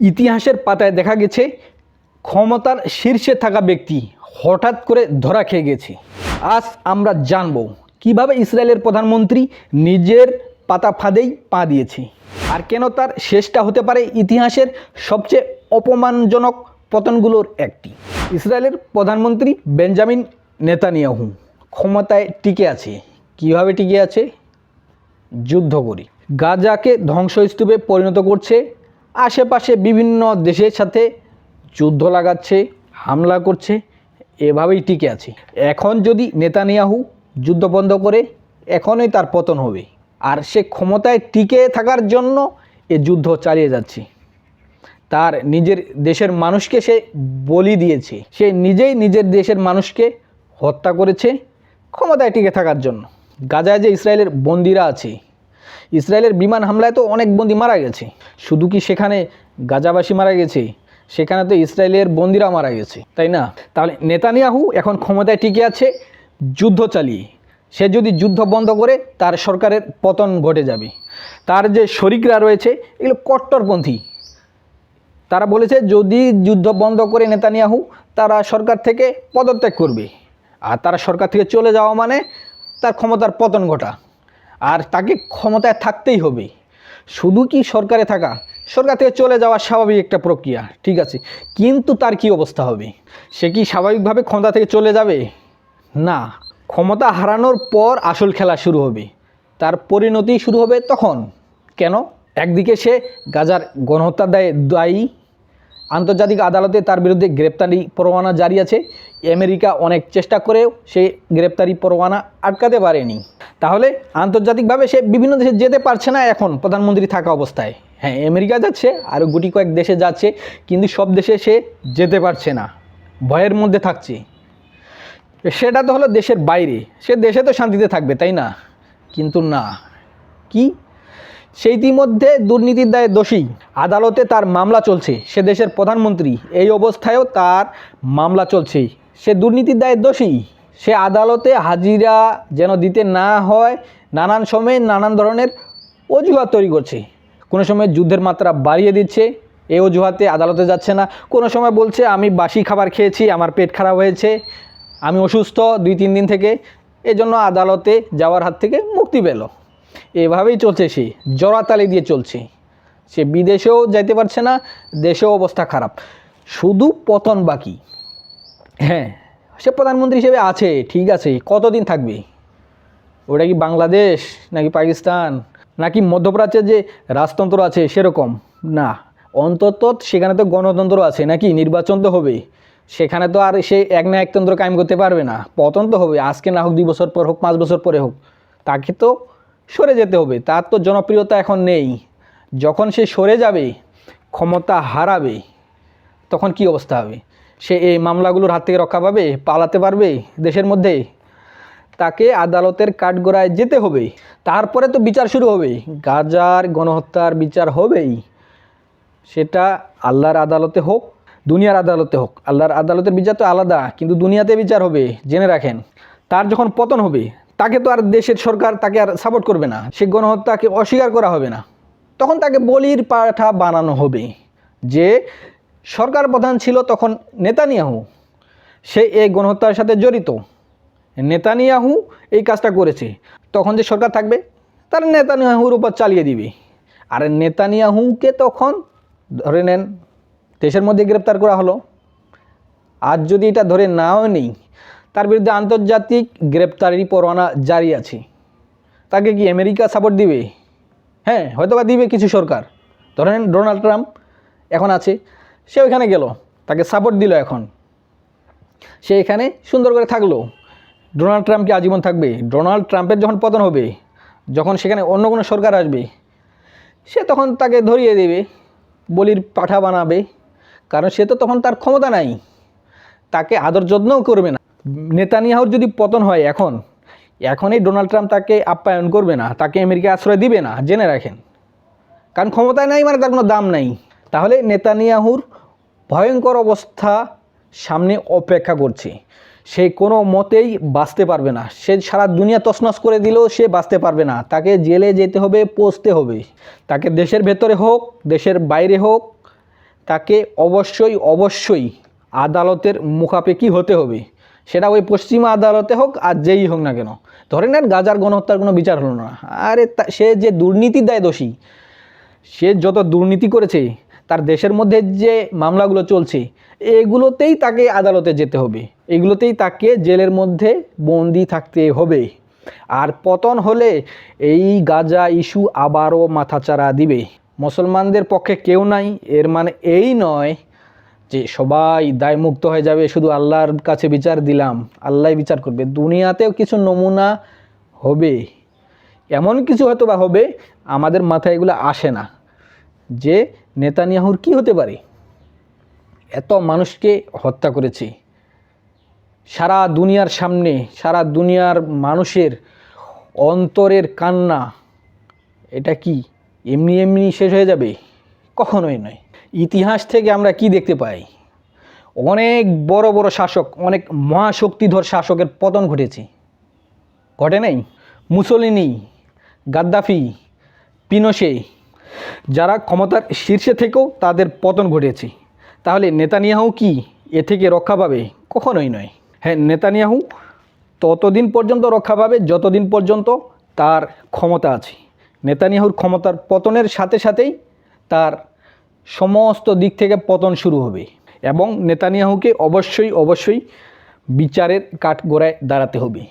ইতিহাসের পাতায় দেখা গেছে, ক্ষমতার শীর্ষে থাকা ব্যক্তি হঠাৎ করে ধরা খেয়ে গেছে। আজ আমরা জানব কীভাবে ইসরায়েলের প্রধানমন্ত্রী নিজের পাতা ফাঁদেই পা দিয়েছে আর কেন তার শেষটা হতে পারে ইতিহাসের সবচেয়ে অপমানজনক পতনগুলোর একটি। ইসরায়েলের প্রধানমন্ত্রী বেঞ্জামিন নেতানিয়াহু ক্ষমতায় টিকে আছে। কীভাবে টিকে আছে? যুদ্ধ করি। গাজাকে ধ্বংসস্তূপে পরিণত করছে আশেপাশে বিভিন্ন দেশের সাথে যুদ্ধ লাগাচ্ছে, হামলা করছে, এভাবেই টিকে আছে। এখন যদি নেতানিয়াহু যুদ্ধ বন্ধ করে, এখনই তার পতন হবে। আর সে ক্ষমতায় টিকে থাকার জন্য এ যুদ্ধ চালিয়ে যাচ্ছে। তার নিজের দেশের মানুষকে সে বলি দিয়েছে। সে নিজেই নিজের দেশের মানুষকে হত্যা করেছে ক্ষমতায় টিকে থাকার জন্য। গাজায় যে ইসরায়েলের বন্দিরা আছে ইসরায়েলের বিমান হামলায় তো অনেক বন্দি মারা গেছে। শুধু কি সেখানে গাজাবাসী মারা গেছে? সেখানে তো ইসরায়েলের বন্দিরা মারা গেছে, তাই না? তাহলে নেতানিয়াহু এখন ক্ষমতায় টিকে আছে, যুদ্ধ চালিয়ে। সে যদি যুদ্ধ বন্ধ করে, তার সরকারের পতন ঘটে যাবে। তার যে শরিকরা রয়েছে, এগুলো কট্টরপন্থী। তারা বলেছে, যদি যুদ্ধ বন্ধ করে নেতানিয়াহু, তারা সরকার থেকে পদত্যাগ করবে। আর তারা সরকার থেকে চলে যাওয়া মানে তার ক্ষমতার পতন ঘটা। আর তাকে ক্ষমতায় থাকতেই হবে। শুধু কি সরকারে থাকা? সরকার থেকে চলে যাওয়া স্বাভাবিক একটা প্রক্রিয়া, ঠিক আছে? কিন্তু তার কি অবস্থা হবে? সে কি স্বাভাবিকভাবে ক্ষমতা থেকে চলে যাবে? না। ক্ষমতা হারানোর পর আসল খেলা শুরু হবে। তার পরিণতি শুরু হবে তখন। কেন? একদিকে সে গাজার গণহত্যা দায়ে দায়ী। আন্তর্জাতিক আদালতে তার বিরুদ্ধে গ্রেপ্তারি পরোয়ানা জারি আছে। আমেরিকা অনেক চেষ্টা করেও সে গ্রেপ্তারি পরোয়ানা আটকাতে পারেনি। তাহলে আন্তর্জাতিকভাবে সে বিভিন্ন দেশে যেতে পারছে না এখন প্রধানমন্ত্রী থাকা অবস্থায়। হ্যাঁ আমেরিকা যাচ্ছে, আরও গুটি কয়েক দেশে যাচ্ছে, কিন্তু সব দেশে সে যেতে পারছে না। ভয়ের মধ্যে থাকছে। সেটা তো হলো দেশের বাইরে। সে দেশে তো শান্তিতে থাকবে, তাই না? কিন্তু না। কি? সে ইতিমধ্যে দুর্নীতির দায়ে দোষী। আদালতে তার মামলা চলছে। সে দেশের প্রধানমন্ত্রী। এই অবস্থায়ও তার মামলা চলছে। সে দুর্নীতির দায়ে দোষী। সে আদালতে হাজিরা যেন দিতে না হয়, নানান সময়ে নানান ধরনের অজুহাত তৈরি করছে। কোনো সময় যুদ্ধের মাত্রা বাড়িয়ে দিচ্ছে এই অজুহাতে আদালতে যাচ্ছে না। কোনো সময় বলছে, আমি বাসি খাবার খেয়েছি, আমার পেট খারাপ হয়েছে, আমি অসুস্থ দুই, তিন দিন থেকে। এজন্য আদালতে যাওয়ার হাত থেকে মুক্তি পেল। এভাবেই চলছে সে, জড়াতালি দিয়ে চলছে। সে বিদেশেও যাইতে পারছে না, দেশেও অবস্থা খারাপ। শুধু পতন বাকি। হ্যাঁ সে প্রধানমন্ত্রী হিসেবে আছে, ঠিক আছে, কতদিন থাকবে? ওটা কি বাংলাদেশ নাকি পাকিস্তান? নাকি মধ্যপ্রাচ্যের যে রাজতন্ত্র আছে সেরকম? না, অন্তত সেখানে তো গণতন্ত্র আছে নাকি? নির্বাচন তো হবে। সেখানে তো আর সে এক না একতন্ত্র কায়েম করতে পারবে না। পতন তো হবে, আজকে না হোক দুই বছর পর হোক, পাঁচ বছর পরে হোক, তাকে তো সরে যেতে হবে। তার তো জনপ্রিয়তা এখন নেই। যখন সে সরে যাবে, ক্ষমতা হারাবে, তখন কি অবস্থা হবে? সে এই মামলাগুলোর হাত থেকে রক্ষা পাবে, পালাতে পারবে দেশের মধ্যে। তাকে আদালতের কাঠগড়ায় যেতে হবে। তারপরে তো বিচার শুরু হবে। গাজার গণহত্যার বিচার হবেই। সেটা আল্লাহর আদালতে হোক, দুনিয়ার আদালতে হোক। আল্লাহর আদালতের বিচার তো আলাদা, কিন্তু দুনিয়াতে বিচার হবে, জেনে রাখেন। তার যখন পতন হবে, তাকে তো আর দেশের সরকার তাকে আর সাপোর্ট করবে না। সে গণহত্যাকে অস্বীকার করা হবে না। তখন তাকে বলির পাঠা বানানো হবে যে সরকার প্রধান ছিল তখন নেতানিয়াহু। সে এই গণহত্যার সাথে জড়িত। নেতানিয়াহু এই কাজটা করেছে। তখন যে সরকার থাকবে, তার নেতানিয়াহুর উপর চালিয়ে দিবে। আর নেতানিয়াহুকে তখন ধরে নেন, দেশের মধ্যে গ্রেপ্তার করা হলো। আজ যদি এটা ধরে নাও নেই, তার বিরুদ্ধে আন্তর্জাতিক গ্রেপ্তারি পরোয়ানা জারি আছে। তাকে কি আমেরিকা সাপোর্ট দিবে? হ্যাঁ হয়তো বা দিবে কিছু সরকার। ধরেন ডোনাল্ড ট্রাম্প এখন আছে। সে ওইখানে গেল, তাকে সাপোর্ট দিল এখন। সে এখানে সুন্দর করে থাকল। ডোনাল্ড ট্রাম্প কি আজীবন থাকবে। ডোনাল্ড ট্রাম্পের যখন পতন হবে, যখন সেখানে অন্য কোনো সরকার আসবে, সে তখন তাকে ধরিয়ে দেবে, বলির পাঠা বানাবে, কারণ সে তো তখন তার ক্ষমতা নাই। তাকে আদর যত্নও করবে না। নেতানিয়াহুর যদি পতন হয় এখন, এখনই ডোনাল্ড ট্রাম্প তাকে আপ্যায়ন করবে না, তাকে আমেরিকা আশ্রয় দিবে না, জেনে রাখেন। কারণ ক্ষমতায় নাই মানে তার কোনো দাম নাই। তাহলে নেতানিয়াহুর ভয়ঙ্কর অবস্থা সামনে অপেক্ষা করছে। সে কোনো মতেই বাঁচতে পারবে না। সে সারা দুনিয়া তছনছ করে দিলেও সে বাঁচতে পারবে না। তাকে জেলে যেতে হবে, পৌঁছতে হবে। তাকে দেশের ভেতরে হোক, দেশের বাইরে হোক, তাকে অবশ্যই অবশ্যই আদালতের মুখাপেক্ষি হতে হবে। সেটা ওই পশ্চিমা আদালতে হোক আর যেই হোক না কেন। ধরে নেন গাজার গণহত্যার কোনো বিচার হলো না। আরে সে যে দুর্নীতির দায় দোষী সে যত দুর্নীতি করেছে তার দেশের মধ্যে যে মামলাগুলো চলছে, এগুলোতেই তাকে আদালতে যেতে হবে। এগুলোতেই তাকে জেলের মধ্যে বন্দি থাকতে হবে। আর পতন হলে এই গাজা ইস্যু আবারও মাথাচাড়া দিবে। মুসলমানদের পক্ষে কেউ নাই, এর মানে এই নয় যে সবাই দায়মুক্ত হয়ে যাবে, শুধু আল্লাহর কাছে বিচার দিলাম আল্লাহ বিচার করবে। দুনিয়াতেও কিছু নমুনা হবে। এমন কিছু হয়তো বা হবে, আমাদের মাথায় এগুলো আসে না। যে নেতানিয়াহুর কি হতে পারে? এত মানুষকে হত্যা করেছে। সারা দুনিয়ার সামনে, সারা দুনিয়ার মানুষের অন্তরের কান্না, এটা কি এমনি এমনি শেষ হয়ে যাবে? কখনোই নয়। ইতিহাস থেকে আমরা কি দেখতে পাই? অনেক বড় বড় শাসক, অনেক মহাশক্তিধর শাসকের পতন ঘটেছে। ঘটে নাই? মুসলিনি, গাদ্দাফি, পিনোশে যারা ক্ষমতার শীর্ষে থেকেও তাদের পতন ঘটেছে তাহলে নেতানিয়াহু কি এ থেকে রক্ষা পাবে? কখনোই নয়। হ্যাঁ নেতানিয়াহু ততদিন পর্যন্ত রক্ষা পাবে, যতদিন পর্যন্ত তার ক্ষমতা আছে। নেতানিয়াহুর ক্ষমতার পতনের সাথে সাথেই তার সমস্ত দিক থেকে পতন শুরু হবে এবং নেতানিয়াহুকে অবশ্যই অবশ্যই বিচারের কাঠগোড়ায় দাঁড়াতে হবে।